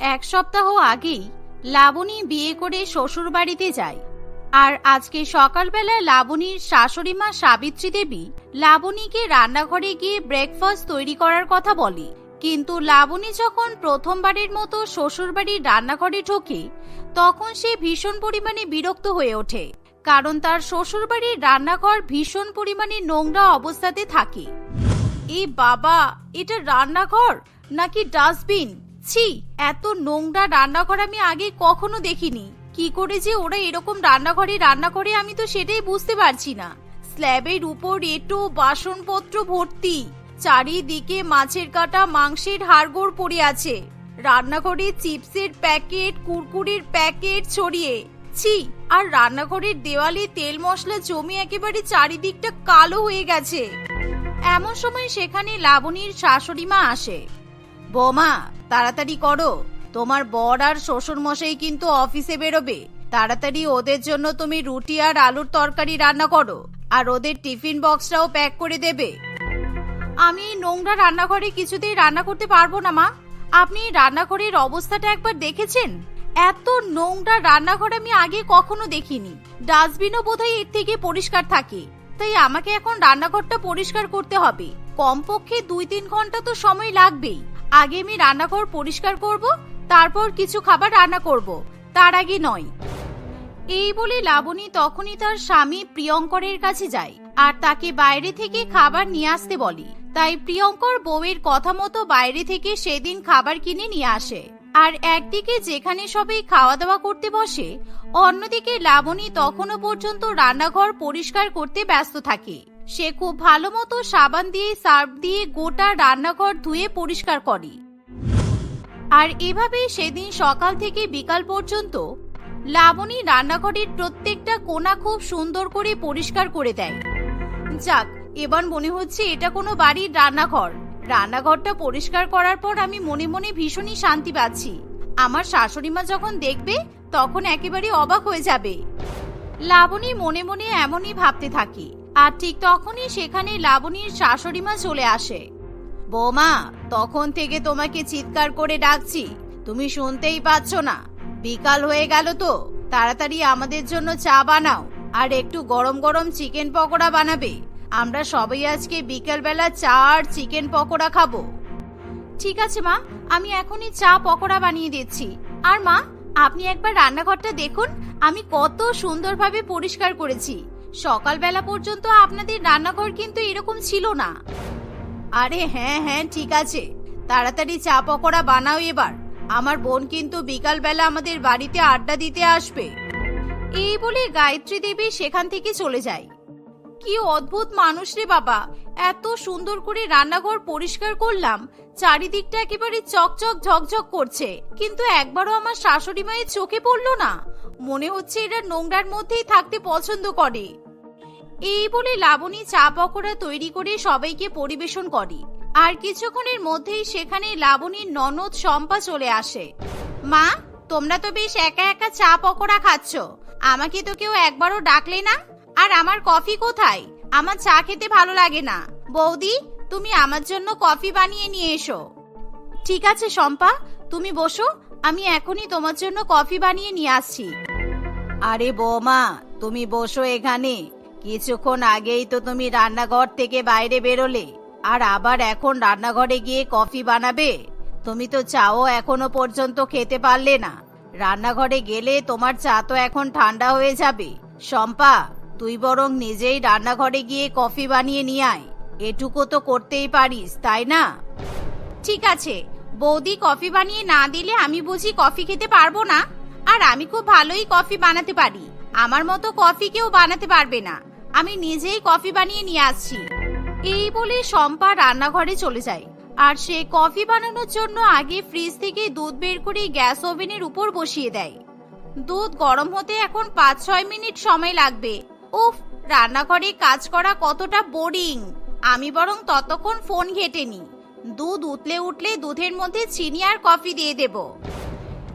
এক সপ্তাহ আগেই লাবণী বিয়ে করে শ্বশুর বাড়িতে যায়। আর আজকে সকালবেলা লাবণীর শাশুড়ি মা সাবিত্রী দেবী লাবণীকে রান্নাঘরে গিয়ে ব্রেকফাস্ট তৈরি করার কথা বলে। কিন্তু লাবণী যখন প্রথমবারের মতো শ্বশুর বাড়ির রান্নাঘরে ঢোকে, তখন সে ভীষণ পরিমাণে বিরক্ত হয়ে ওঠে। কারণ তার শ্বশুর বাড়ির রান্নাঘর ভীষণ পরিমাণে নোংরা অবস্থাতে থাকে। এ বাবা, এটা রান্নাঘর নাকি ডাস্টবিন? ছি, এত নোংরা রান্নাঘর আমি আগে কখনো দেখিনি। কি করে যে ওরা এরকম রান্নাঘরে রান্না করে আমি তো সেটাই বুঝতে পারছি না। স্ল্যাবের উপর এটো, বাসনপত্র ভর্তি। চারিদিকে মাছের কাটা, মাংসের হাড়গোড় পড়ে আছে। রান্নাঘরে চিপসের প্যাকেট, কুরকুরির প্যাকেট ছড়িয়ে। ছি, আর রান্নাঘরের দেওয়ালে তেল মশলা জমে একেবারে চারিদিকটা কালো হয়ে গেছে। এমন সময় সেখানে লাবণীর শাশুড়ি মা আসে। বোমা তাড়াতাড়ি করো। তোমার বর আর শ্বশুর মশাই কিন্তু অফিসে বেরোবে। তাড়াতাড়ি ওদের জন্য তুমি রুটি আর আলুর তরকারি রান্না করো, আর ওদের টিফিন বক্সটাও প্যাক করে দেবে। আমি নোংরা রান্নাঘরে কিছুতেই রান্না করতে পারব না, মা। আপনি রান্নাঘরের অবস্থাটা একবার দেখেছেন? এত নোংরা রান্নাঘর আমি আগে কখনো দেখিনি। ডাস্টবিনও বোধহয় এর থেকে পরিষ্কার থাকে। তাই আমাকে এখন রান্নাঘরটা পরিষ্কার করতে হবে। কমপক্ষে দুই তিন ঘণ্টা তো সময় লাগবেই। আগে আমি রান্নাঘর পরিষ্কার করব, তারপর কিছু খাবার রান্না করব। তার আগে নয়। এই বলে লাবণী তখনই তার স্বামী প্রিয়ঙ্করের কাছে যায় আর তাকে বাইরে থেকে খাবার নিয়ে আসতে বলে। তাই প্রিয়ঙ্কর বউয়ের কথা মতো বাইরে থেকে সেদিন খাবার কিনে নিয়ে আসে। আর একদিকে যেখানে সবাই খাওয়া দাওয়া করতে বসে, অন্যদিকে লাবণী তখনও পর্যন্ত রান্নাঘর পরিষ্কার করতে ব্যস্ত থাকে। সে খুব ভালো মতো সাবান দিয়ে সার্ফ দিয়ে গোটা রান্নাঘর ধুয়ে পরিষ্কার করে। আর এভাবেই সেদিন সকাল থেকে বিকাল পর্যন্ত লাবণী রান্নাঘরের প্রত্যেকটা কোণা খুব সুন্দর করে পরিষ্কার করে দেয়। যাক, এবার মনে হচ্ছে এটা কোনো বাড়ির রান্নাঘর। রান্নাঘরটা পরিষ্কার করার পর আমি মনে মনে ভীষণই শান্তি পাচ্ছি। আমার শাশুড়ি মা যখন দেখবে, তখন একেবারে অবাক হয়ে যাবে। লাবণী মনে মনে এমনই ভাবতে থাকে। আর ঠিক তখনই সেখানে লাবণীর শাশুড়ি মা চলে আসে। বৌমা, তখন থেকে তোমাকে চিৎকার করে ডাকছি। তুমি শুনতেই পাচ্ছ না। বিকাল হয়ে গেল তো। তাড়াতাড়ি আমাদের জন্য চা বানাও। আর একটু গরম গরম চিকেন পকোড়া বানাবে। আমরা সবাই আজকে বিকেলবেলা চা আর চিকেন পকোড়া খাব। ঠিক আছে মা, আমি এখনই চা পকোড়া বানিয়ে দিচ্ছি। আর মা, আপনি একবার রান্নাঘরটা দেখুন। আমি কত সুন্দরভাবে পরিষ্কার করেছি। সকালবেলা পর্যন্ত আপনাদের রান্নাঘর কিন্তু এরকম ছিল না। আরে হ্যাঁ হ্যাঁ ঠিক আছে। তাড়াতাড়ি চা পকোড়া বানাও এবার। আমার বোন কিন্তু বিকালবেলা আমাদের বাড়িতে আড্ডা দিতে আসবে। এই বলে গায়ত্রী দেবী সেখান থেকে চলে যায়। কি অদ্ভুত মানুষ রে বাবা। এত সুন্দর করে রান্নাঘর পরিষ্কার করলাম, চারিদিকটা একেবারে চকচক ঝকঝক করছে, কিন্তু একবারও আমার শাশুড়ি মায়ের চোখে পড়ল না। মনে হচ্ছে এরা নোংরার মধ্যেই থাকতে পছন্দ করে। এই বলে লাবণী চা পকোড়া তৈরি করে সবাইকে পরিবেশন করে। আর কিছুক্ষণের মধ্যেই সেখানে লাবণীর ননদ শম্পা চলে আসে। মা, তোমরা তো বেশ একা একা চা পকোড়া খাচ্ছ। আমাকে তো কেউ একবারও ডাকলে না? আর আমার কফি কোথায়? আমার চা খেতে ভালো লাগে না। বৌদি, তুমি আমার জন্য কফি বানিয়ে নিয়ে এসো। ঠিক আছে, শম্পা, তুমি বসো, আমি এখনই তোমার জন্য কফি বানিয়ে নিয়ে আসছি। আরে বৌমা, তুমি বসো এখানে। কিছুক্ষণ আগেই তো তুমি রান্নাঘর থেকে বাইরে বেরোলে, আর আবার এখন রান্নাঘরে গিয়ে কফি বানাবে। তুমি তো চাও এখনও পর্যন্ত খেতে পারলে না। রান্নাঘরে গেলে তোমার চা তো এখন ঠান্ডা হয়ে যাবে। শম্পা তুই বরং নিজেই রান্নাঘরে গিয়ে কফি বানিয়ে নিয়ে আয়। এটুকু তো করতেই পারিস, তাই না? ঠিক আছে, বৌদি কফি বানিয়ে না দিলে আমি বুঝি কফি খেতে পারব না। আর আমি খুব ভালোই কফি বানাতে পারি। আমার মতো কফি কেউ বানাতে পারবে না। আমি নিজেই কফি বানিয়ে নিয়ে আসছি। এই বলে শম্পা রান্নাঘরে চলে যায়। আর সে কফি বানানোর জন্য আগে ফ্রিজ থেকে দুধ বের করে গ্যাস ওভেনের উপর বসিয়ে দেয়। দুধ গরম হতে এখন পাঁচ ছয় মিনিট সময় লাগবে। উফ, রান্নাঘরে কাজ করা কতটা বোরিং আমি বরং ততক্ষণ ফোন ঘেটে নি দুধ উতলে উঠলে দুধের মধ্যে চিনি আর কফি দিয়ে দেব।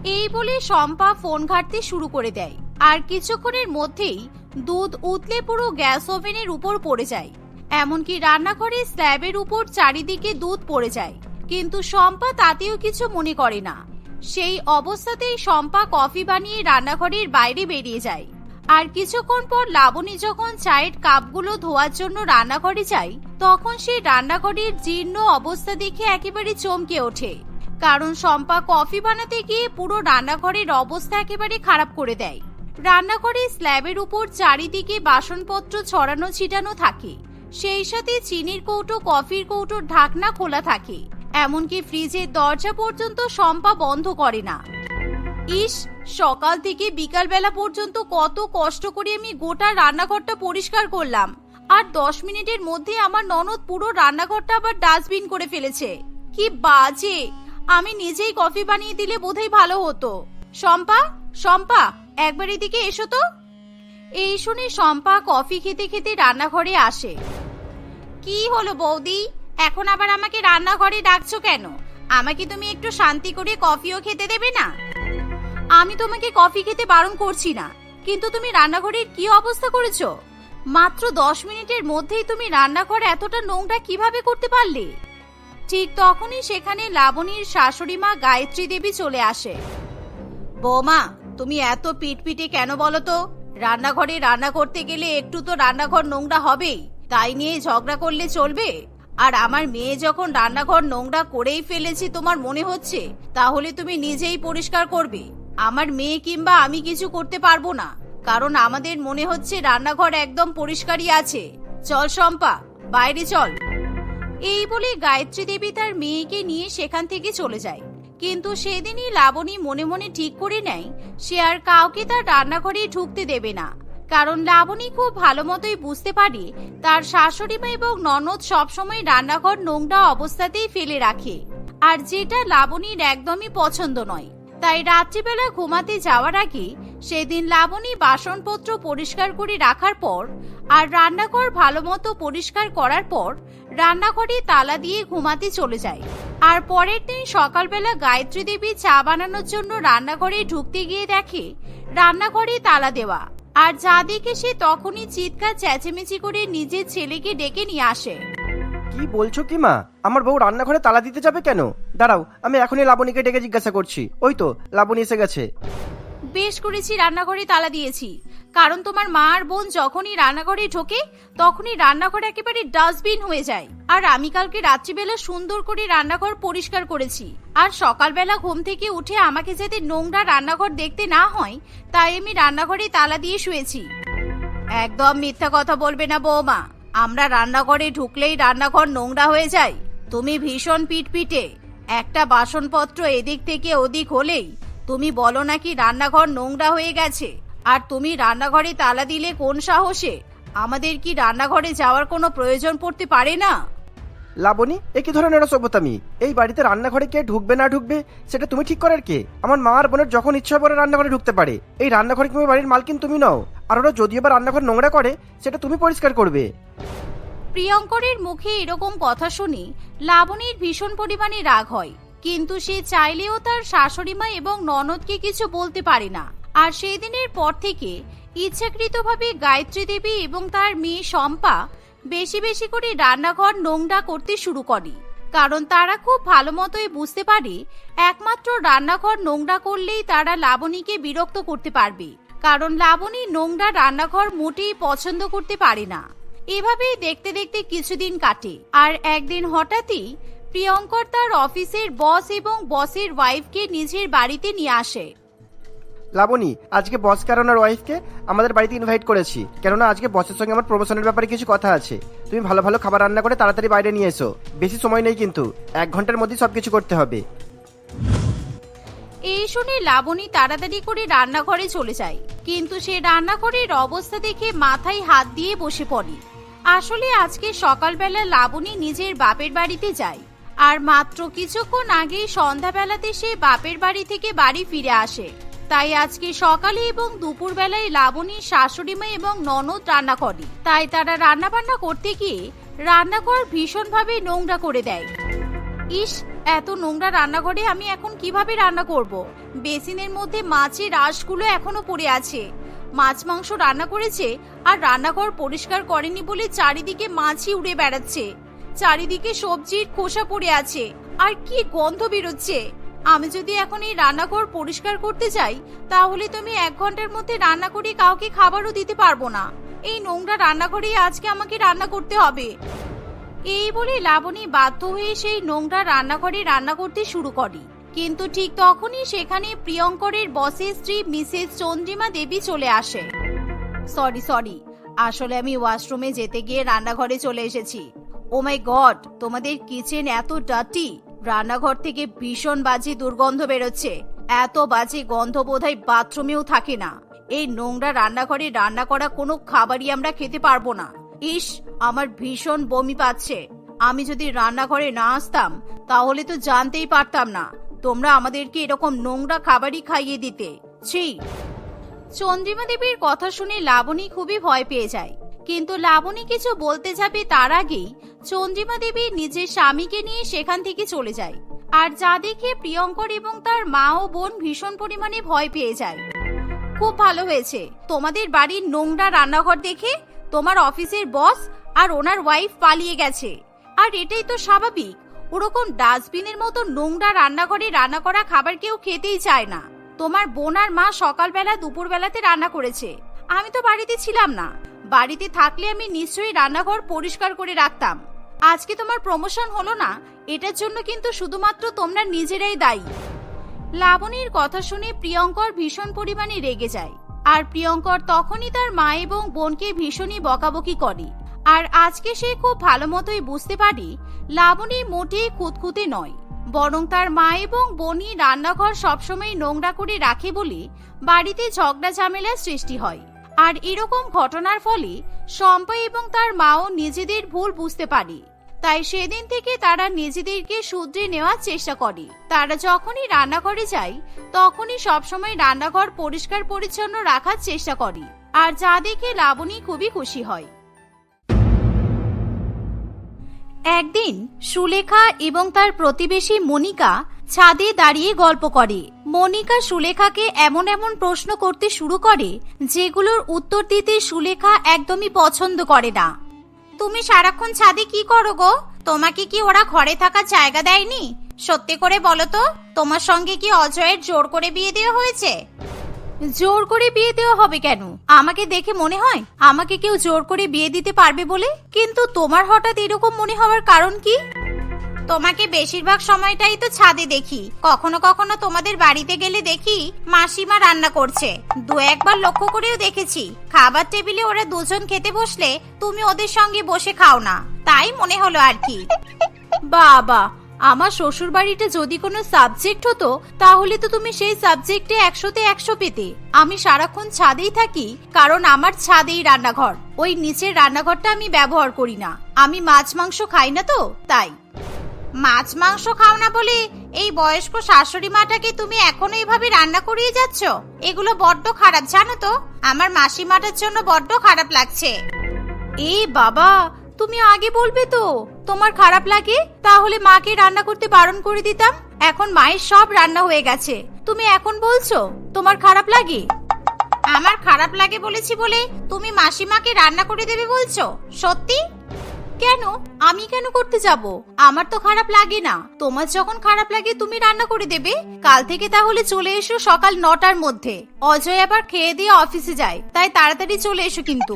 এই বলে শম্পা ফোন ঘাটতে শুরু করে দেয়। আর কিছুক্ষণের মধ্যেই দুধ উতলে পুরো গ্যাস ওভেনের উপর পড়ে যায়। এমনকি রান্নাঘরে স্ল্যাবের উপর চারিদিকে দুধ পড়ে যায়। কিন্তু শম্পা তাতেও কিছু মনে করে না। সেই অবস্থাতেই শম্পা কফি বানিয়ে রান্নাঘরের বাইরে বেরিয়ে যায়। আর কিছুক্ষণ পর লাবণী যখন চায়ের কাপগুলো ধোয়ার জন্য রান্নাঘরে যায়, তখন সে রান্নাঘরের জীর্ণ অবস্থা দেখে একেবারে চমকে ওঠে। কারণ শম্পা কফি বানাতে গিয়ে পুরো রান্নাঘরের অবস্থা একেবারে খারাপ করে দেয়। রান্নাঘরে স্ল্যাবের উপর চারিদিকে বাসনপত্র ছড়ানো ছিটানো থাকে। সেই সাথে চিনির কৌটো, কফির কৌটোর ঢাকনা খোলা থাকে। এমনকি ফ্রিজের দরজা পর্যন্ত শম্পা বন্ধ করে না। ইস, সকাল থেকে বিকাল বেলা পর্যন্ত কত কষ্ট করে আমি গোটা রান্নাঘরটা পরিষ্কার করলাম। আর দশ মিনিটের মধ্যে আমার ননদ পুরো রান্নাঘরটা আবার ডাস্টবিন করে ফেলেছে। কি বাজে! আমি নিজেই কফি বানিয়ে দিলে বোধহয় ভালো হতো। শম্পা শম্পা, একবার এদিকে এসো তো। এই শুনে শম্পা কফি খেতে খেতে রান্নাঘরে আসে। কি হলো বৌদি? এখন আবার আমাকে রান্নাঘরে ডাকছো কেন? আমাকে তুমি একটু শান্তি করে কফিও খেতে দেবে না? আমি তোমাকে কফি খেতে বারণ করছি না, কিন্তু তুমি রান্নাঘরের কি অবস্থা করেছ? মাত্র দশ মিনিটের মধ্যেই তুমি রান্নাঘর এতটা নোংরা কীভাবে করতে পারলে? ঠিক তখনই সেখানে লাবণীর শাশুড়ি মা গায়ত্রী দেবী চলে আসে। বৌমা, তুমি এত পিটপিটে কেন বলো তো? রান্নাঘরে রান্না করতে গেলে একটু তো রান্নাঘর নোংরা হবেই, তাই নিয়ে ঝগড়া করলে চলবে? আর আমার মেয়ে যখন রান্নাঘর নোংরা করেই ফেলেছি, তোমার মনে হচ্ছে? তাহলে তুমি নিজেই পরিষ্কার করবে। আমার মেয়ে কিংবা আমি কিছু করতে পারব না। কারণ আমাদের মনে হচ্ছে রান্নাঘর একদম পরিষ্কারই আছে। চল শম্পা, বাইরে চল। এই বলে গায়ত্রী দেবী তার মেয়েকে নিয়ে সেখান থেকে চলে যায়। কিন্তু সেদিনই লাবণী মনে মনে ঠিক করে নেয়, সে আর কাউকে তার রান্নাঘরে ঢুকতে দেবে না। কারণ লাবণী খুব ভালো মতোই বুঝতে পারে, তার শাশুড়ি মা এবং ননদ সবসময় রান্নাঘর নোংরা অবস্থাতেই ফেলে রাখে। আর যেটা লাবণীর একদমই পছন্দ নয়। তাই রাত্রিবেলা ঘুমাতে যাওয়ার আগে সেদিন লাবণী বাসনপত্র পরিষ্কার করে রাখার পর আর রান্নাঘর ভালো মতো পরিষ্কার করার পর রান্নাঘরে তালা দিয়ে ঘুমাতে চলে যায়। আর পরের দিন সকালবেলা গায়ত্রী দেবী চা বানানোর জন্য রান্নাঘরে ঢুকতে গিয়ে দেখে রান্নাঘরে তালা দেওয়া। আর যা দেখে সে তখনই চিৎকার চেঁচেমেচি করে নিজের ছেলেকে ডেকে নিয়ে আসে। কি বলছো কি মা? আমার বউ রান্নাঘরে তালা দিতে যাবে কেন? দাঁড়াও, আমি এখনই লাবণীকে ডেকে জিজ্ঞাসা করছি। ওই তো, লাবণী এসে গেছে। বেশ করেছি রান্নাঘরে তালা দিয়েছি। কারণ তোমার মা আর বোন যখনই রান্নাঘরে ঢোকে, তখনই রান্নাঘর একেবারে ডাস্টবিন হয়ে যায়। আর আমি কালকে রাত্রিবেলা সুন্দর করে রান্নাঘর পরিষ্কার করেছি। আর সকালবেলা ঘুম থেকে উঠে আমাকে যাতে নোংরা রান্নাঘর দেখতে না হয়, তাই আমি রান্নাঘরে তালা দিয়ে শুয়েছি। একদম মিথ্যা কথা বলবে না বৌমা। আমরা রান্নাঘরে ঢুকলেই রান্নাঘর নোংরা হয়ে যায়। তুমি ভীষণ পিটপিটে। একটা বাসনপত্র এদিক থেকে ওদিক হলেই তুমি বলো নাকি রান্নাঘর নোংরা হয়ে গেছে। আর তুমি রান্নাঘরে তালা দিলে কোন সাহসে? আমাদের কি রান্নাঘরে যাওয়ার কোনো প্রয়োজন পড়তে পারে না? লাবণী, এ কি ধরনের অসভ্যতামি? এই বাড়িতে রান্নাঘরে কে ঢুকবে না ঢুকবে, সেটা তুমি ঠিক করার কে? আমার মা আর বোনের যখন ইচ্ছা করে রান্নাঘরে ঢুকতে পারে। এই রান্নাঘরে কিংবা বাড়ির মালকিন তুমি নও। আর ওরা যদিও বা রান্নাঘর নোংরা করে, সেটা তুমি পরিষ্কার করবে। প্রিয়ঙ্করের মুখে এরকম কথা শুনে লাবণীর ভীষণ পরিমাণে রাগ হয়, কিন্তু সে চাইলেও তার শাশুড়িমা এবং ননদকে কিছু বলতে পারে না। আর সেই দিনের পর থেকে ইচ্ছাকৃতভাবে গায়ত্রী দেবী এবং তার মেয়ে শম্পা বেশি বেশি করে রান্নাঘর নোংরা করতে শুরু করে, কারণ তারা খুব ভালো মতোই বুঝতে পারে একমাত্র রান্নাঘর নোংরা করলেই তারা লাবণীকে বিরক্ত করতে পারবে, কারণ লাবণী নোংরা রান্নাঘর মোটেই পছন্দ করতে পারে না। এভাবেই দেখতে দেখতে কিছুদিন কাটে। আর একদিন হঠাৎই প্রিয়ঙ্কর তার অফিসের বস এবং বসের ওয়াইফকে নিজের বাড়িতে নিয়ে আসে। লাবণী আজকে বস কারণার ওয়াইফকে আমাদের বাড়িতে ইনভাইট করেছি। কেননা আজকে বসের সঙ্গে আমার প্রমোশনের ব্যাপারে কিছু কথা আছে। তুমি ভালো ভালো খাবার রান্না করে তাড়াতাড়ি বাইরে নিয়ে এসো। বেশি সময় নেই কিন্তু। এক ঘণ্টার মধ্যেই সবকিছু করতে হবে। এই শুনে লাবণী তাড়াতাড়ি করে রান্নাঘরে চলে যায়। কিন্তু সে রান্নাঘরের অবস্থা দেখে মাথায় হাত দিয়ে বসে পড়ে। আসলে আজকে সকালবেলা লাবণী নিজের বাপের বাড়িতে যায়। আর মাত্র কিছুক্ষণ আগেই সন্ধ্যাবেলাতে সে বাপের বাড়ি থেকে বাড়ি ফিরে আসে। তাই আজকে সকালে এবং দুপুরবেলায় লাবণীর শাশুড়িমা এবং ননদ রান্না করে। তাই তারা রান্না বান্না করতে গিয়ে রান্নাঘর ভীষণভাবে নোংরা করে দেয়। ইস, এত নোংরা রান্নাঘরে আমি এখন কীভাবে রান্না করব? বেসিনের মধ্যে মাছের আঁশগুলো এখনও পড়ে আছে। মাছ মাংস রান্না করেছে আর রান্নাঘর পরিষ্কার করেনি বলে চারিদিকে মাছই উড়ে বেড়াচ্ছে। চারিদিকে সবজির খোসা পড়ে আছে। আর কি গন্ধ বেরোচ্ছে। আমি যদি এখন এই রান্নাঘর পরিষ্কার করতে যাই, তাহলে তুমি এক ঘণ্টার মধ্যে রান্না করে কাউকে খাবারও দিতে পারব না। এই নোংরা রান্নাঘরেই আজকে আমাকে রান্না করতে হবে। এই বলে লাবণী বাধ্য হয়ে সেই নোংরা রান্নাঘরে রান্না করতে শুরু করে। কিন্তু ঠিক তখনই সেখানে প্রিয়ঙ্করের বসের স্ত্রী মিসেস চন্দ্রিমা দেবী চলে আসে। সরি সরি, আসলে আমি ওয়াশরুমে যেতে গিয়ে রান্নাঘরে চলে এসেছি। ও মাই গড, তোমাদের কিচেন এত ডাটি। রান্নাঘর থেকে ভীষণ বাজে দুর্গন্ধ বেরোচ্ছে। এত বাজে গন্ধ বোধহয় বাথরুমেও থাকে না। এই নোংরা রান্নাঘরে রান্না করা কোনো খাবারই আমরা খেতে পারব না। ইস, আমার ভীষণ বমি পাচ্ছে। আমি যদি রান্নাঘরে না আসতাম, তাহলে তো জানতেই পারতাম না। তোমরা আমাদেরকে এরকম নোংরা খাবারই খাইয়ে দিতে। ছি। চন্দ্রিমা দেবীর কথা শুনে লাবণী খুবই ভয় পেয়ে যায়। কিন্তু লাবণী কিছু বলতে যাবে তার আগেই চন্দ্রিমা দেবী নিজের স্বামীকে নিয়ে সেখান থেকে চলে যায়। আর যা দেখে প্রিয়ঙ্কর এবং তার মা ও বোন ভীষণ পরিমাণে ভয় পেয়ে যায়। খুব ভালো হয়েছে। তোমাদের বাড়ির নোংরা রান্নাঘর দেখে তোমার অফিসের বস আর ওনার ওয়াইফ পালিয়ে গেছে। আর এটাই তো স্বাভাবিক। ওরকম ডাস্টবিনের মতো নোংরা রান্নাঘরে রান্না করা খাবার কেউ খেতেই চায় না। তোমার বোন আর মা সকালবেলা দুপুরবেলাতে রান্না করেছে। আমি তো বাড়িতে ছিলাম না। বাড়িতে থাকলে আমি নিশ্চয়ই রান্নাঘর পরিষ্কার করে রাখতাম। আজকে তোমার প্রমোশন হলো না। এটার জন্য কিন্তু শুধুমাত্র তোমরা নিজেরাই দায়ী। লাবণীর কথা শুনে প্রিয়ঙ্কর ভীষণ পরিমাণে রেগে যায়। আর প্রিয়ঙ্কর তখনই তার মা এবং বোনকে ভীষণই বকাবকি করে। আর আজকে সে খুব ভালো মতোই বুঝতে পারে, লাবণী মোটেই খুঁতখুঁতে নয়। বরং তার মা এবং বনি রান্নাঘর সবসময় নোংরা করে রাখে বলে বাড়িতে ঝগড়া ঝামেলার সৃষ্টি হয়। আর এরকম ঘটনার ফলে শম্পা এবং তার মাও নিজেদের ভুল বুঝতে পারে। তাই সেদিন থেকে তারা নিজেদেরকে শুধরে নেওয়ার চেষ্টা করে। তারা যখনই রান্নাঘরে যায়, তখনই সবসময় রান্নাঘর পরিষ্কার পরিচ্ছন্ন রাখার চেষ্টা করে। আর যা দেখে লাবণী খুবই খুশি হয়। একদিন সুলেখা এবং তার প্রতিবেশী মনিকা ছাদে দাঁড়িয়ে গল্প করে। মনিকা সুলেখাকে এমন এমন প্রশ্ন করতে শুরু করে, যেগুলোর উত্তর দিতে সুলেখা একদমই পছন্দ করে না। তুমি সারাক্ষণ ছাদে কি করো গো? তোমাকে কি ওরা ঘরে থাকার জায়গা দেয়নি? সত্যি করে বলো তো, তোমার সঙ্গে কি অজয়ের জোর করে বিয়ে দেওয়া হয়েছে? জোর করে বিয়ে দেওয়া হবে কেন? আমাকে দেখে মনে হয় আমাকে কেউ জোর করে বিয়ে দিতে পারবে বলে। কিন্তু তোমার হঠাৎ এরকম মনে হওয়ার কারণ কি? তোমাকে বেশিরভাগ সময়টাই তো ছাদে দেখি। কখনো কখনো তোমাদের বাড়িতে গেলে দেখি মাসিমা রান্না করছে। দু একবার লক্ষ্য করেও দেখেছি। খাবার টেবিলে ওরা দুজন খেতে বসলে তুমি ওদের সঙ্গে বসে খাও না। তাই মনে হলো আর কি। বাবা আমার শ্বশুর বাড়িতে যদি কোনো সাবজেক্ট হতো, তাহলে তো তুমি সেই সাবজেক্টে একশোতে একশো পেতে। আমি সারাক্ষণ ছাদেই থাকি, কারণ আমার ছাদেই রান্নাঘর। ওই নিচের রান্নাঘরটা আমি ব্যবহার করি না। আমি মাছ মাংস খাই না তো, তাই। মাছ মাংস খাও না বলে এই বয়স্ক শাশুড়ি মাটাকে তুমি এখনও এইভাবে রান্না করিয়ে যাচ্ছ? এগুলো বড্ড খারাপ, জানো তো? আমার মাসিমাটার জন্য বড্ড খারাপ লাগছে। এ বাবা, তুমি আগে বলবে তো তোমার খারাপ লাগে? তাহলে মাকে রান্না করতে বারণ করে দিতাম? এখন মায়ের সব রান্না হয়ে গেছে। তুমি এখন বলছো, তোমার খারাপ লাগে? আমার খারাপ লাগে বলেছি বলে তুমি মাসিমাকে রান্না করে দেবে বলছো? সত্যি? কেন? আমি কেন করতে যাব? আমার তো খারাপ লাগে না। তোমার যখন খারাপ লাগে, তুমি রান্না করে দেবে। কাল থেকে তাহলে চলে এসো সকাল নটার মধ্যে। অজয় আবার খেয়ে দিয়ে অফিসে যায়। তাই তাড়াতাড়ি চলে এসো কিন্তু।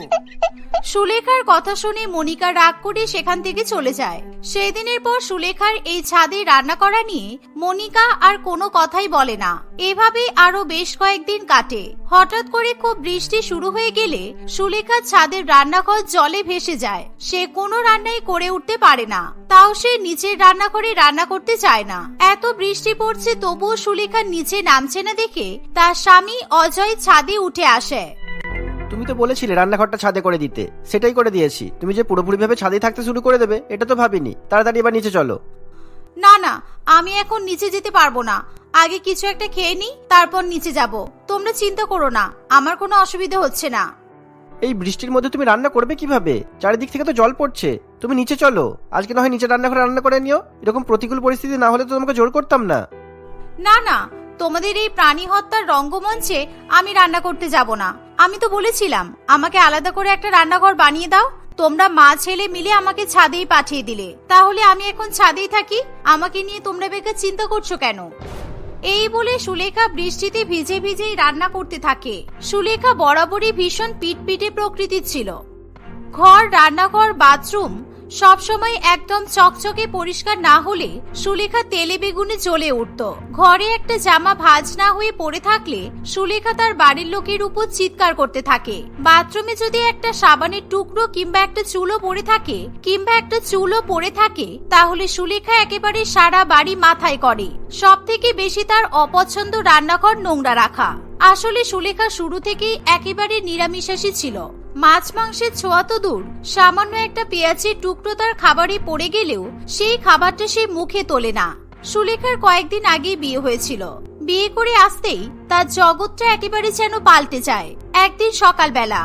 সুলেখার কথা শুনে মনিকা রাগ করে সেখান থেকে চলে যায়। সেই দিনের পর সুলেখার এই ছাদে রান্না করা নিয়ে মনিকা আর কোনো কথাই বলে না। এভাবে আরও বেশ কয়েকদিন কাটে। হঠাৎ করে খুব বৃষ্টি শুরু হয়ে গেলে সুলেখার ছাদের রান্নাঘর জলে ভেসে যায়। সে কোনো রান্নাই করে উঠতে পারে না। তাও সে নিচের রান্নাঘরে রান্না করতে চায় না। এত বৃষ্টি পড়ছে তবুও সুলেখা নিচে নামছে না দেখে তার স্বামী অজয় ছাদে উঠে আসে। তুমি তো বলেছিলে রান্নাঘরটা ছাদে করে দিতে। সেটাই করে দিয়েছি। তুমি যে পুরোপুরি ভাবে ছাদে থাকতে শুরু করে দেবে এটা তো ভাবিনি। তাড়াতাড়ি এবার নিচে চলো। না না আমি এখন নিচে যেতে পারব না। আগে কিছু একটা খেয়ে নি তারপর নিচে যাব। তোমরা চিন্তা করো না আমার কোনো অসুবিধা হচ্ছে না। এই বৃষ্টির মধ্যে তুমি রান্না করবে কীভাবে? চারিদিক থেকে তো জল পড়ছে। তুমি নিচে চলো। আজকে না হয় নিচে রান্নাঘরে রান্না করে নিও। এরকম প্রতিকূল পরিস্থিতি না হলে তো তোমাকে জোর করতাম না। না না, তোমাদের এই প্রাণী হত্যার রঙ্গমঞ্চে আমি রান্না করতে যাব না। আমি তো বলেছিলাম, আমাকে আলাদা করে একটা রান্নাঘর বানিয়ে দাও। তোমরা মা, ছেলে মিলে আমাকে ছাদেই পাঠিয়ে দিলে। তাহলে আমি এখন ছাদেই থাকি? আমাকে নিয়ে তোমরা বেকার চিন্তা করছ কেন? এই বলে সুলেখা বৃষ্টিতে ভিজে ভিজেই রান্না করতে থাকে। সুলেখা বরাবরই ভীষণ পিটপিটে প্রকৃতির ছিল। ঘর, রান্নাঘর, বাথরুম সবসময় একদম চকচকে পরিষ্কার না হলে সুলেখা তেলে বেগুনে জ্বলে উঠত। ঘরে একটা জামা ভাজ না হয়ে পড়ে থাকলে সুলেখা তার বাড়ির লোকের উপর চিৎকার করতে থাকে। বাথরুমে যদি একটা সাবানের টুকরো কিংবা একটা চুলো পড়ে থাকে, কিংবা একটা চুলো পড়ে থাকে, তাহলে সুলেখা একেবারে সারা বাড়ি মাথায় করে। সব থেকে বেশি তার অপছন্দ রান্নাঘর নোংরা রাখা। আসলে সুলেখা শুরু থেকেই একেবারে নিরামিষাসী ছিল। মাছ মাংসের ছোঁয়া তো দূর। সামান্য একটা পেঁয়াজের টুকরো তার খাবারে পড়ে গেলেও সেই খাবারটা সে মুখে তোলে না। সুলেখার কয়েকদিন আগেই বিয়ে হয়েছিল। বিয়ে করে আসতেই তার জগৎটা একেবারে যেন পাল্টে যায়। একদিন সকালবেলা,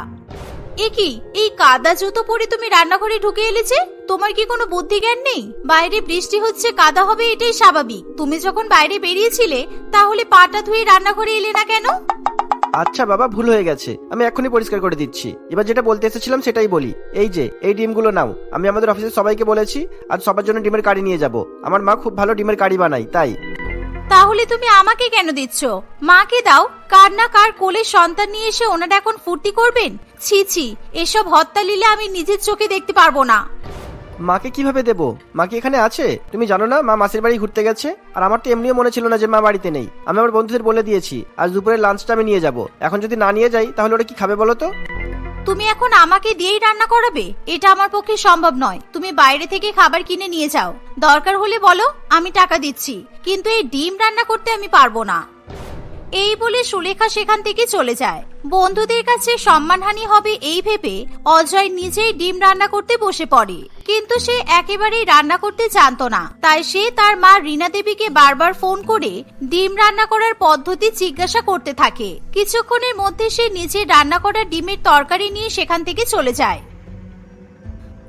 এ কি, এই কাদা জুতো পরে তুমি রান্নাঘরে ঢুকে এলে যে? তোমার কি কোনো বুদ্ধি জ্ঞান নেই? বাইরে বৃষ্টি হচ্ছে, কাদা হবে এটাই স্বাভাবিক। তুমি যখন বাইরে বেরিয়েছিলে, তাহলে পাটা ধুয়ে রান্নাঘরে এলে না কেন? আচ্ছা বাবা, ভুল হয়ে গেছে। আমি এখনই পরিষ্কার করে দিচ্ছি। এবার যেটা বলতে এসেছিলাম সেটাই বলি। এই যে, এই ডিমগুলো নাও। আমি আমাদের অফিসে সবাইকে বলেছি আর সবার জন্য ডিমের কারি নিয়ে যাব। আমার মা খুব ভালো ডিমের কারি বানায়, তাই। তাহলে তুমি আমাকে কেন দিচ্ছ? মাকে দাও। কার না কার কোলে সন্তান নিয়ে এসে ওনারা এখন ফুর্তি করবেন? ছি ছি, এসব হত্যা লীলা আমি নিজের চোখে দেখতে পারব না। মাকে কীভাবে দেবো? মা কি এখানে আছে? তুমি জানো না, মা মাসির বাড়ি ঘুরতে গেছে, আর আমার তো এমনিও মনে ছিল না যে মা বাড়িতে নেই। আমি আমার বন্ধুদের বলে দিয়েছি, আজ দুপুরের লাঞ্চটা আমি নিয়ে যাব। এখন যদি না নিয়ে যাই, তাহলে ওরা কি খাবে বলো তো? তুমি এখন আমাকে দিয়েই রান্না করাবে? এটা আমার পক্ষে সম্ভব নয়। তুমি বাইরে থেকে খাবার কিনে নিয়ে যাও। দরকার হলে বলো, আমি টাকা দিচ্ছি। কিন্তু এই ডিম রান্না করতে আমি পারব না। এই বলে সুলেখা সেখান থেকে চলে যায়। বন্ধুদের কাছে সম্মানহানি হবে এই ভেবে অজয় নিজেই ডিম রান্না করতে বসে পড়ে। কিন্তু সে একেবারেই রান্না করতে জানতো না। তাই সে তার মা রীনা দেবীকে বারবার ফোন করে ডিম রান্না করার পদ্ধতি জিজ্ঞাসা করতে থাকে। কিছুক্ষণের মধ্যে সে নিজে রান্না করা ডিমের তরকারি নিয়ে সেখান থেকে চলে যায়।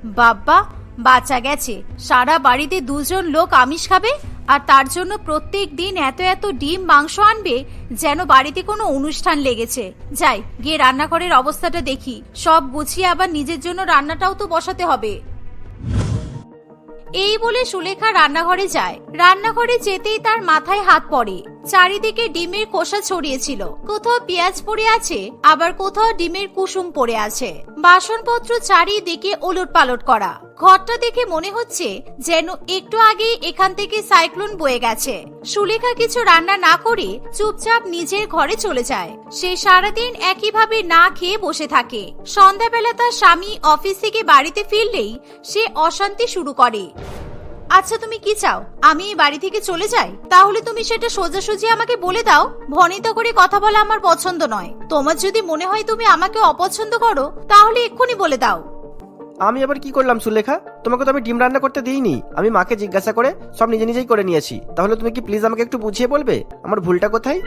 বাব্বা বাচ্চা গেছে। সারা বাড়িতে দুজন লোক আমিষ খাবে, আর তার জন্য প্রত্যেক দিন এত এত ডিম, মাংস আনবে যেন বাড়িতে কোনো অনুষ্ঠান লেগেছে। যাই, গিয়ে রান্নাঘরের অবস্থাটা দেখি। সব গুছিয়ে আবার নিজের জন্য রান্নাটাও তো বসাতে হবে। এই বলে সুলেখা রান্নাঘরে যায়। রান্নাঘরে যেতেই তার মাথায় হাত পড়ে। চারিদিকে ডিমের কোষা ছড়িয়েছিল। কোথাও পেঁয়াজ পড়ে আছে, আবার কোথাও ডিমের কুসুম পড়ে আছে। বাসনপত্র চারিদিকে ওলট পালট করা। ঘরটা দেখে মনে হচ্ছে যেন একটু আগেই এখান থেকে সাইক্লোন বয়ে গেছে। সুলেখা কিছু রান্না না করে চুপচাপ নিজের ঘরে চলে যায়। সে সারাদিন একইভাবে না খেয়ে বসে থাকে। সন্ধ্যাবেলা তার স্বামী অফিস থেকে বাড়িতে ফিরলেই সে অশান্তি শুরু করে। আচ্ছা তুমি কি চাও? আমি এই বাড়ি থেকে চলে যাই? তাহলে তুমি সেটা সোজাসুজি আমাকে বলে দাও। ভনিত করে কথা বলা আমার পছন্দ নয়। তোমার যদি মনে হয় তুমি আমাকে অপছন্দ করো, তাহলে এক্ষুনি বলে দাও। আমি আবার কি করলাম সুলেখা? তোমাকে তো আমি ডিম রান্না করতে দিইনি। আমি মাকে জিজ্ঞাসা করে সব নিজে নিজেই করে নিয়েছি। তাহলে তুমি কি প্লিজ আমাকে একটু বুঝিয়ে বলবে? আমার ভুলটা কোথায়?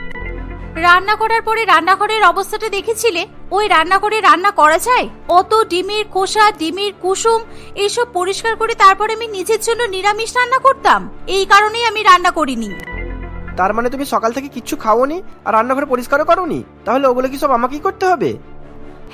রান্না করার পরে রান্নাঘরের অবস্থাটা দেখেছিলে? ওই রান্না করে রান্না করা যায়? অত ডিমের খোসা ডিমের কুসুম এইসব পরিষ্কার করে তারপরে আমি নিজের জন্য নিরামিষ রান্না করতাম। এই কারণেই আমি রান্না করিনি। তার মানে তুমি সকাল থেকে কিচ্ছু খাওনি আর রান্নাঘরে পরিষ্কারও করোনি? তাহলে ওগুলো কি সব আমাকেই করতে হবে?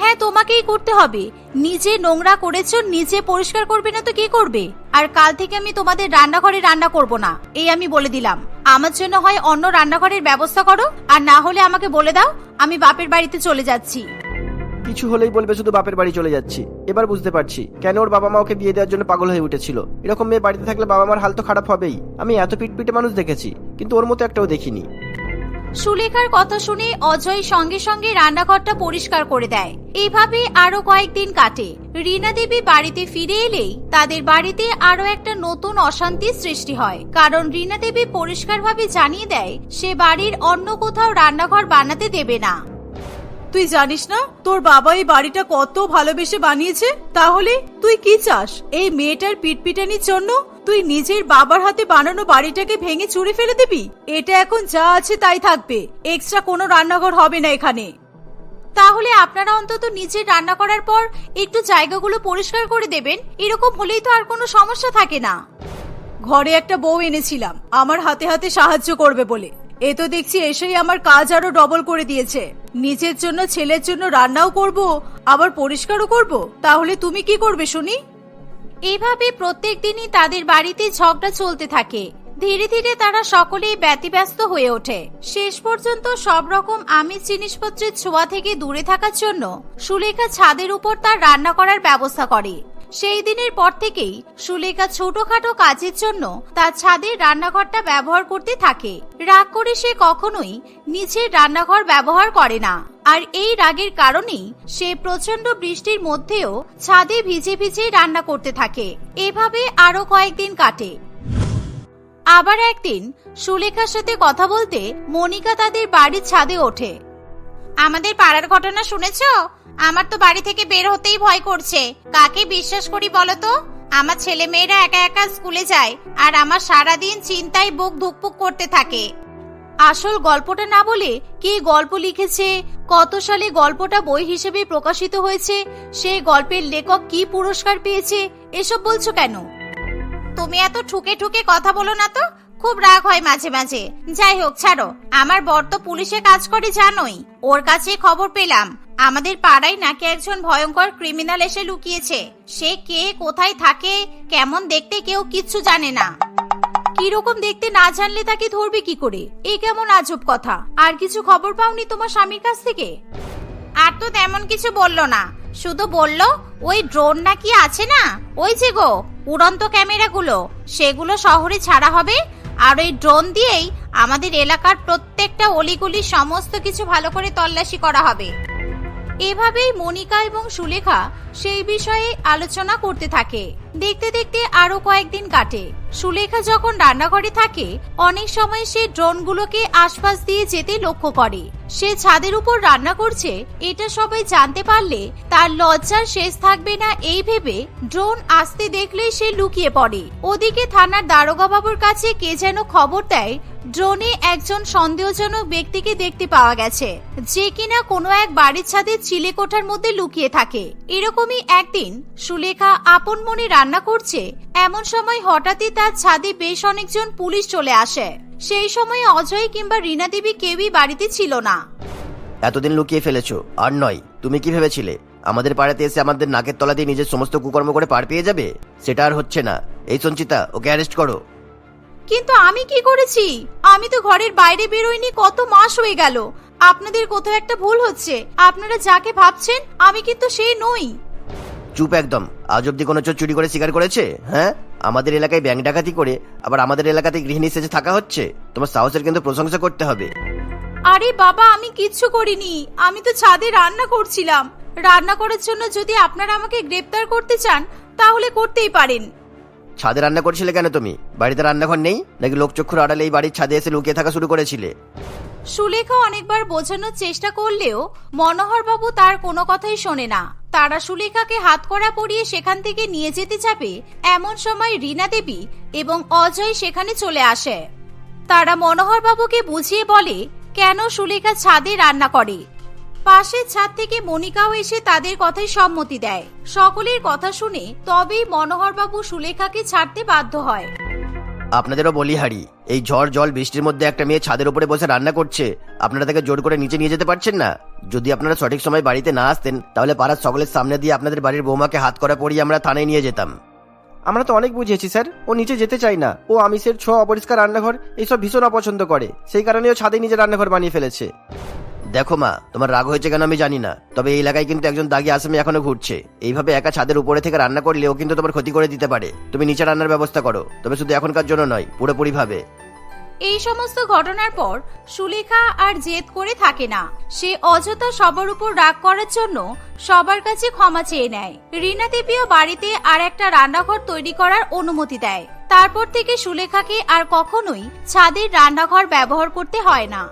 হ্যাঁ তোমাকেই করতে হবে। নিজে নোংরা করেছ, নিজে পরিষ্কার করবে না তো কে করবে? আর কাল থেকে আমি তোমাদের রান্নাঘরে রান্না করব না, এই আমি বলে দিলাম। আমার জন্য হয় অন্য রান্নাঘরের ব্যবস্থা করো, আর না হলে আমাকে বলে দাও, আমি বাপের বাড়িতে চলে যাচ্ছি। কিছু হলেই বলবে শুধু বাপের বাড়ি চলে যাচ্ছি। এবার বুঝতে পারছি কেন ওর বাবা মা ওকে বিয়ে দেওয়ার জন্য পাগল হয়ে উঠেছিল। এরকম মেয়ে বাড়িতে থাকলে বাবা মার হাল তো খারাপ হবেই। আমি এত পিটপিটে মানুষ দেখেছি, কিন্তু ওর মতো একটাও দেখিনি। সুলেখার কথা শুনে অজয় সঙ্গে সঙ্গে রান্নাঘরটা পরিষ্কার করে দেয়। এইভাবে আরও কয়েকদিন কাটে। রীনা দেবী বাড়িতে ফিরে এলেই তাদের বাড়িতে আরও একটা নতুন অশান্তির সৃষ্টি হয়। কারণ রীনা দেবী পরিষ্কারভাবে জানিয়ে দেয়, সে বাড়ির অন্য কোথাও রান্নাঘর বানাতে দেবে না। তুই জানিস না, তোর বাবা এই বাড়িটা কত ভালোবেসে বানিয়েছে? তাহলে তুই কি চাস? এই মেয়েটার পিটপিটানির জন্য তুই নিজের বাবার হাতে বানানো বাড়িটাকে ভেঙে চুরি ফেলে দিবি? এটা এখন যা আছে তাই থাকবে। এক্সট্রা কোনো রান্নাঘর হবে না এখানে। তাহলে আপনারা অন্তত নিজের রান্না করার পর একটু জায়গাগুলো পরিষ্কার করে দেবেন। এরকম হলেই তো আর কোনো সমস্যা থাকে না। ঘরে একটা বউ এনেছিলাম। আমার হাতে হাতে সাহায্য করবে বলে। এ তো দেখছি এসেই আমার কাজ আরও ডবল করে দিয়েছে। নিজের জন্য, ছেলের জন্য রান্নাও করব, আবার পরিষ্কারও করব। তাহলে তুমি কি করবে, শুনি? এইভাবে প্রত্যেক দিনই তাদের বাড়িতে ঝগড়া চলতে থাকে। ধীরে ধীরে তারা সকলেই ব্যতিব্যস্ত হয়ে ওঠে। শেষ পর্যন্ত সব রকম আমিষ জিনিসপত্রের ছোঁয়া থেকে দূরে থাকার জন্য সুলেখা ছাদের উপর তার রান্না করার ব্যবস্থা করে। সেই দিনের পর থেকেই সুলেখা ছোটখাটো কাজের জন্য তার ছাদের রান্নাঘরটা ব্যবহার করতে থাকে। রাগ করে সে কখনোই নিচের রান্নাঘর ব্যবহার করে না। আর এই রাগের কারণেই সে প্রচণ্ড বৃষ্টির মধ্যেও ছাদে ভিজে ভিজে রান্না করতে থাকে। এভাবে আরও কয়েকদিন কাটে। আবার একদিন সুলেখার সাথে কথা বলতে মনিকা তাদের বাড়ির ছাদে ওঠে। আমাদের পাড়ার ঘটনা শুনেছো? আমার তো বাড়ি থেকে বের হতেই ভয় করছে। কাকে বিশ্বাস করি বলো তো? আমার ছেলে মেয়েরা একা একা স্কুলে যায় আর আমার সারাদিন চিন্তায় বুক ধুকপুক করতে থাকে। আসল গল্পটা না বলে কে গল্প লিখেছে, কত সালে গল্পটা বই হিসেবে প্রকাশিত হয়েছে, সেই গল্পের লেখক কি পুরস্কার পেয়েছে, এসব বলছো কেন? তুমি এত ঠুকে ঠুকে কথা বলো না তো, খুব রাগ হয় মাঝে মাঝে। যাই হোক, ছাড়ো, আমার বর তো পুলিশে কাজ করে জানোই, ওর কাছে খবর পেলাম। আমাদের পাড়ায় নাকি একজন ভয়ঙ্কর ক্রিমিনাল এসে লুকিয়েছে, সে কে, কোথায় থাকে, কেমন দেখতে কেউ কিচ্ছু জানে না। কীরকম দেখতে না জানলে তাকে ধরবে কি করে? এই কেমন আজব কথা। আর কিছু খবর পাওনি তোমার স্বামীর কাছ থেকে? আর তো তেমন কিছু বলল না। শুধু বলল, ওই ড্রোন নাকি আছে না? ওই যে গো, উড়ন্ত ক্যামেরাগুলো। সেগুলো শহরে ছাড়া হবে। আর ওই ড্রোন দিয়েই আমাদের এলাকার প্রত্যেকটা অলিগলি সমস্ত কিছু ভালো করে তল্লাশি করা হবে। এভাবেই মনিকা এবং সুলেখা সেই বিষয়ে আলোচনা করতে থাকে। দেখতে দেখতে আরও কয়েকদিন কাটে। সুলেখা যখন রান্নাঘরে থাকে, অনেক সময় সে ড্রোনগুলোকে আশপাশ দিয়ে যেতে লক্ষ্য করে। সে ছাদের উপর রান্না করছে, এটা সবাই জানতে পারলে তার লজ্জার শেষ থাকবে না এই ভেবে ড্রোন আসতে দেখলে সে লুকিয়ে পড়ে। ওদিকে থানার দারোগা বাবুর কাছে কে যেন খবর দেয়, ড্রোনে একজন সন্দেহজনক ব্যক্তিকে দেখতে পাওয়া গেছে, যে কিনা কোনো এক বাড়ির ছাদের চিলে কোঠার মধ্যে লুকিয়ে থাকে। এরকমই একদিন সুলেখা আপন মনে রান্না করছে এমন সময় হঠাৎই তার ছাদে বেশ অনেকজন পুলিশ চলে আসে। সেই সময় অজয় কিংবা রীনা দেবী কেউই বাড়িতে ছিল না। এতদিন লুকিয়ে ফেলেছো আর নয় তুমি কি ভেবেছিলে? আমাদের পাড়াতে এসে আমাদের নাকের তলা দিয়ে নিজের সমস্ত কুকর্ম করে পার পেয়ে যাবে? সেটা আর হচ্ছে না। এই সঞ্চিতা ওকে অ্যারেস্ট করো। কিন্তু আমি কি করেছি? আমি তো ঘরের বাইরে বেরোইনি কত মাস হয়ে গেল। আপনাদের কোথাও একটা ভুল হচ্ছে। আপনারা যাকে ভাবছেন আমি কিন্তু সেই নই। চুপ একদম। আজ অব্দি কোনো চোর চুরি করে শিকার করেছে? হ্যাঁ? আমাদের এলাকায় ব্যাংক ডাকাতি করে আবার আমাদের এলাকাতে গৃহিণী সেজে থাকা হচ্ছে। তোমার সাহসের কিন্তু প্রশংসা করতে হবে। আরে বাবা আমি কিচ্ছু করিনি। আমি তো ছাদে রান্না করছিলাম। রান্না করার জন্য যদি আপনারা আমাকে গ্রেপ্তার করতে চান তাহলে করতেই পারেন। ছাদে রান্না করছিলে কেন তুমি? বাড়িতে রান্নাঘর নেই? নাকি লোকচক্ষুর আড়ালে এই বাড়ির ছাদে এসে লুকিয়ে থাকা শুরু করেছিলে? সুলেখা অনেকবার বোঝানোর চেষ্টা করলেও মনোহর বাবু তার কোনো কথাই শোনে না। তারা সুলেখাকে হাত করা পরিয়ে সেখান থেকে নিয়ে যেতে যাবে এমন সময় রীনা দেবী এবং অজয় সেখানে চলে আসে। তারা মনোহর বাবুকে বুঝিয়ে বলে, কেন সুলেখা ছাদে রান্না করে? পাশের ছাদ থেকে মনিকাও এসে তাদের কথায় সম্মতি দেয়। সকলের কথা শুনে তবেই মনোহর বাবু সুলেখাকে ছাড়তে বাধ্য হয়। আপনাদেরও বলি হারি এই ঝড় জল বৃষ্টির মধ্যে একটা মেয়ে ছাদের উপরে বসে রান্না করছে, আপনারা তাকে জোর করে নিচে নিয়ে যেতে পারছেন না? যদি আপনারা সঠিক সময় বাড়িতে না আসতেন, তাহলে পাড়ার সকলের সামনে দিয়ে আপনাদের বাড়ির বৌমাকে হাত করা পরিয়ে আমরা থানায় নিয়ে যেতাম। আমরা তো অনেক বুঝিয়েছি, স্যার। ও নিচে যেতে চায় না। ও আমিষের ছ অপরিষ্কার রান্নাঘর, এইসব ভীষণ অপছন্দ করে। সেই কারণে ও ছাদে নিজের রান্নাঘর বানিয়ে ফেলেছে। দেখো মা, তোমার রাগ হয়েছে কেন আমি জানি না। তবে এই এলাকায় কিন্তু একজন দাগি আসামি এখনও ঘুরছে। এইভাবে একা ছাদের উপরে থেকে রান্না করলে ও কিন্তু তোমার ক্ষতি করে দিতে পারে। তুমি নিচে রান্নার ব্যবস্থা করো, তবে শুধু এখনকার জন্য নয় পুরোপুরি ভাবে এই সমস্ত ঘটনার পর সুলেখা আর জেদ করে থাকে না। সে অযথা সবার উপর রাগ করার জন্য সবার কাছে ক্ষমা চেয়ে নেয়। রীনা দেবীও বাড়িতে আর একটা রান্নাঘর তৈরি করার অনুমতি দেয়। তারপর থেকে সুলেখাকে আর কখনোই ছাদের রান্নাঘর ব্যবহার করতে হয় না।